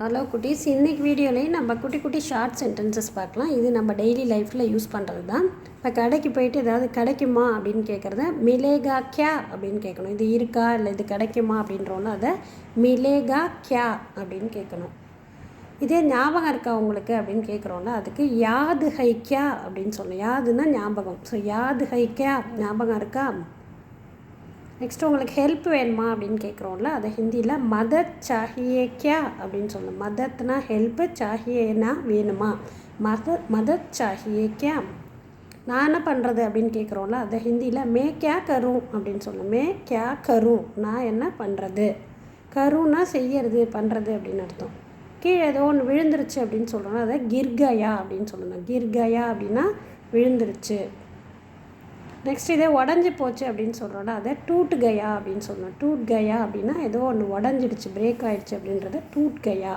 Hello குட்டீஸ். இன்றைக்கி வீடியோலேயும் நம்ம குட்டி குட்டி ஷார்ட் சென்டென்சஸ் பார்க்கலாம். இது நம்ம டெய்லி லைஃப்பில் யூஸ் பண்ணுறது தான் இப்போ கடைக்கு போயிட்டு ஏதாவது கிடைக்குமா அப்படின்னு கேட்குறத மிலேகா கியா அப்படின்னு கேட்கணும் இது இருக்கா இல்லை இது கிடைக்குமா அப்படின்றோன்னா அதை மிலேகா கியா அப்படின்னு கேட்கணும் இதே ஞாபகம் இருக்கா உங்களுக்கு அப்படின்னு கேட்குறோம்ல அதுக்கு யாது ஹைக்கியா அப்படின்னு சொல்லணும் யாதுன்னா ஞாபகம். ஸோ யாது ஹைக்கியா ஞாபகம் இருக்கா? நெக்ஸ்ட் உங்களுக்கு ஹெல்ப் வேணுமா அப்படின்னு கேட்குறோம்ல அதை ஹிந்தியில் மதத் சாஹியே கியா அப்படின்னு சொல்லணும் மதத்னா ஹெல்ப்பு சாஹியேனா வேணுமா? மத மதத் சாஹியே கியா நான் என்ன பண்ணுறது அப்படின்னு கேட்குறோம்ல அதை ஹிந்தியில் மே கியா கரும் அப்படின்னு சொல்லணும் மே கியா கரும் நான் என்ன பண்ணுறது கருன்னா செய்யறது பண்ணுறது அப்படின்னு அர்த்தம். கீழே ஏதோ ஒன்று விழுந்துருச்சு அப்படின்னு சொல்கிறோம்னா அதை கிர்கயா அப்படின்னு சொல்லணும் கிர்கயா அப்படின்னா விழுந்துருச்சு. நெக்ஸ்ட் இதே உடஞ்சி போச்சு அப்படின்னு சொல்கிறோன்னா அதை டூட் கயா அப்படின்னு சொல்லணும் டூட் கயா அப்படின்னா ஏதோ ஒன்று உடஞ்சிடுச்சு பிரேக் ஆகிடுச்சு அப்படின்றத டூட் கயா